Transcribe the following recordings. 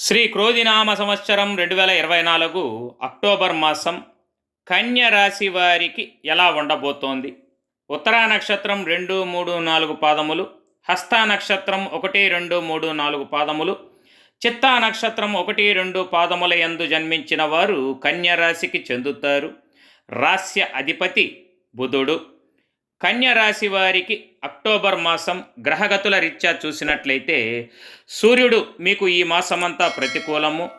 శ్రీ క్రోధినామ సంవత్సరం రెండు వేల ఇరవై నాలుగు అక్టోబర్ మాసం కన్య రాశి వారికి ఎలా ఉండబోతోంది? ఉత్తరా నక్షత్రం రెండు మూడు నాలుగు పాదములు హస్త నక్షత్రం ఒకటి రెండు మూడు నాలుగు పాదములు చిత్తా నక్షత్రం ఒకటి రెండు పాదముల యందు జన్మించిన వారు కన్య రాశికి చెందుతారు. రాస్య అధిపతి బుధుడు. కన్యరాశి వారికి అక్టోబర్ మాసం గ్రహగతుల రీత్యా చూసినట్లయితే సూర్యుడు మీకు ఈ మాసమంతా ప్రతికూలము.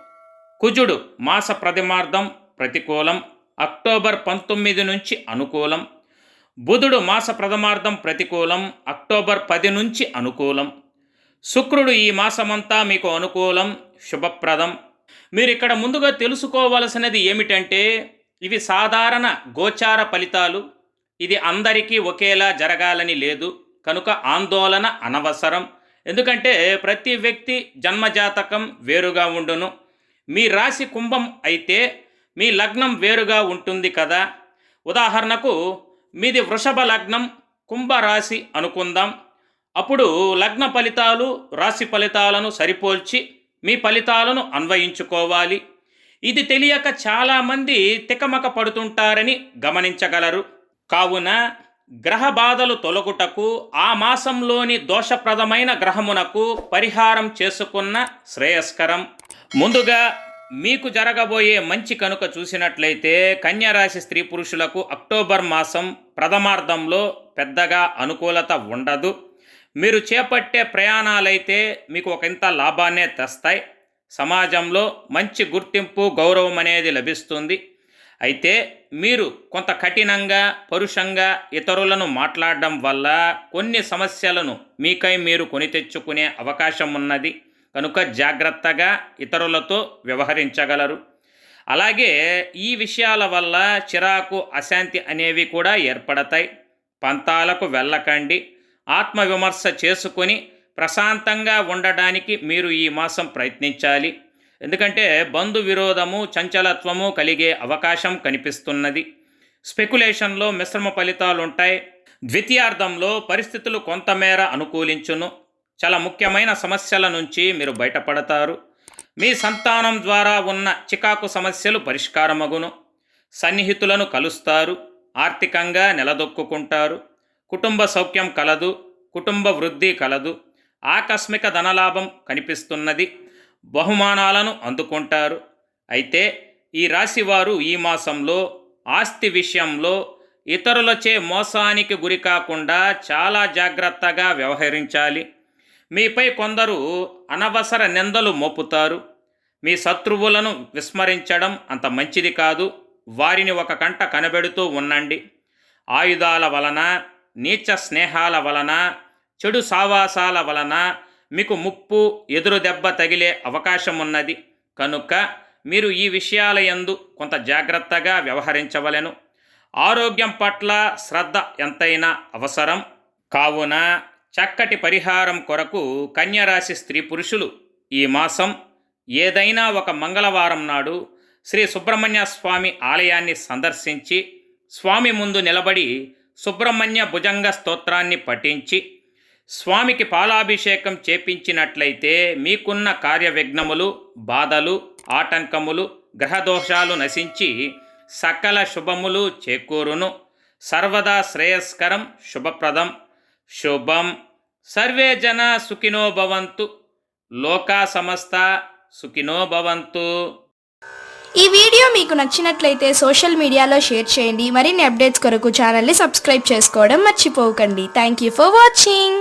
కుజుడు మాస ప్రతిమార్థం ప్రతికూలం. అక్టోబర్ పంతొమ్మిది నుంచి అనుకూలం. బుధుడు మాస ప్రథమార్థం ప్రతికూలం. అక్టోబర్ పది నుంచి అనుకూలం. శుక్రుడు ఈ మాసమంతా మీకు అనుకూలం శుభప్రదం. మీరు ఇక్కడ ముందుగా తెలుసుకోవలసినది ఏమిటంటే ఇవి సాధారణ గోచార ఫలితాలు. ఇది అందరికీ ఒకేలా జరగాలని లేదు. కనుక ఆందోళన అనవసరం. ఎందుకంటే ప్రతి వ్యక్తి జన్మజాతకం వేరుగా ఉండును. మీ రాశి కుంభం అయితే మీ లగ్నం వేరుగా ఉంటుంది కదా. ఉదాహరణకు మీది వృషభ లగ్నం కుంభరాశి అనుకుందాం. అప్పుడు లగ్న ఫలితాలు రాశి ఫలితాలను సరిపోల్చి మీ ఫలితాలను అన్వయించుకోవాలి. ఇది తెలియక చాలామంది తికమక పడుతుంటారని గమనించగలరు. కావున గ్రహ బాధలు తొలగుటకు ఆ మాసంలోని దోషప్రదమైన గ్రహమునకు పరిహారం చేసుకున్న శ్రేయస్కరం. ముందుగా మీకు జరగబోయే మంచి కనుక చూసినట్లయితే కన్యరాశి స్త్రీ పురుషులకు అక్టోబర్ మాసం ప్రథమార్థంలో పెద్దగా అనుకూలత ఉండదు. మీరు చేపట్టే ప్రయాణాలైతే మీకు ఒకంత లాభాన్నే తెస్తాయి. సమాజంలో మంచి గుర్తింపు గౌరవం అనేది లభిస్తుంది. అయితే మీరు కొంత కఠినంగా పరుషంగా ఇతరులను మాట్లాడడం వల్ల కొన్ని సమస్యలను మీకై మీరు కొని తెచ్చుకునే అవకాశం ఉన్నది కనుక జాగ్రత్తగా ఇతరులతో వ్యవహరించగలరు. అలాగే ఈ విషయాల వల్ల చిరాకు అశాంతి అనేవి కూడా ఏర్పడతాయి. పంతాలకు వెళ్ళకండి. ఆత్మవిమర్శ చేసుకొని ప్రశాంతంగా ఉండడానికి మీరు ఈ మాసం ప్రయత్నించాలి. ఎందుకంటే బంధు విరోధము చంచలత్వము కలిగే అవకాశం కనిపిస్తున్నది. స్పెక్యులేషన్లో మిశ్రమ ఫలితాలు ఉంటాయి ద్వితీయార్థంలో పరిస్థితులు కొంతమేర అనుకూలించును. చాలా ముఖ్యమైన సమస్యల నుంచి మీరు బయటపడతారు. మీ సంతానం ద్వారా ఉన్న చికాకు సమస్యలు పరిష్కారమగును. సన్నిహితులను కలుస్తారు. ఆర్థికంగా నిలదొక్కుంటారు కుటుంబ సౌఖ్యం కలదు. కుటుంబ వృద్ధి కలదు. ఆకస్మిక ధనలాభం కనిపిస్తున్నది. బహుమానాలను అందుకుంటారు. అయితే ఈ రాశివారు ఈ మాసంలో ఆస్తి విషయంలో ఇతరులచే మోసానికి గురి కాకుండా చాలా జాగ్రత్తగా వ్యవహరించాలి. మీపై కొందరు అనవసర నిందలు మోపుతారు. మీ శత్రువులను విస్మరించడం అంత మంచిది కాదు. వారిని ఒక కంట కనబెడుతూ ఉండండి. ఆయుధాల వలన నీచ స్నేహాల వలన చెడు సావాసాల వలన మీకు ముప్పు ఎదురు దెబ్బ తగిలే అవకాశం ఉన్నది కనుక మీరు ఈ విషయాల యందు కొంత జాగ్రత్తగా వ్యవహరించవలెను. ఆరోగ్యం పట్ల శ్రద్ధ ఎంతైనా అవసరం. కావున చక్కటి పరిహారం కొరకు కన్యరాశి స్త్రీ పురుషులు ఈ మాసం ఏదైనా ఒక మంగళవారం నాడు శ్రీ సుబ్రహ్మణ్య స్వామి ఆలయాన్ని సందర్శించి స్వామి ముందు నిలబడి సుబ్రహ్మణ్య భుజంగ స్తోత్రాన్ని పఠించి స్వామికి పాలాభిషేకం చేపించినట్లయితే మీకున్న కార్యవిఘ్నములు బాధలు ఆటంకములు గ్రహదోషాలు నశించి సకల శుభములు చేకూరును. సర్వదా శ్రేయస్కరం శుభప్రదం. శుభం. సర్వే జన సుఖినో భవంతు. లోకా సమస్త సుఖినో భవంతు. ఈ వీడియో మీకు నచ్చినట్లయితే సోషల్ మీడియాలో షేర్ చేయండి. మరిన్ని అప్డేట్స్ కొరకు ఛానల్ని సబ్స్క్రైబ్ చేసుకోవడం మర్చిపోకండి. Thank you for watching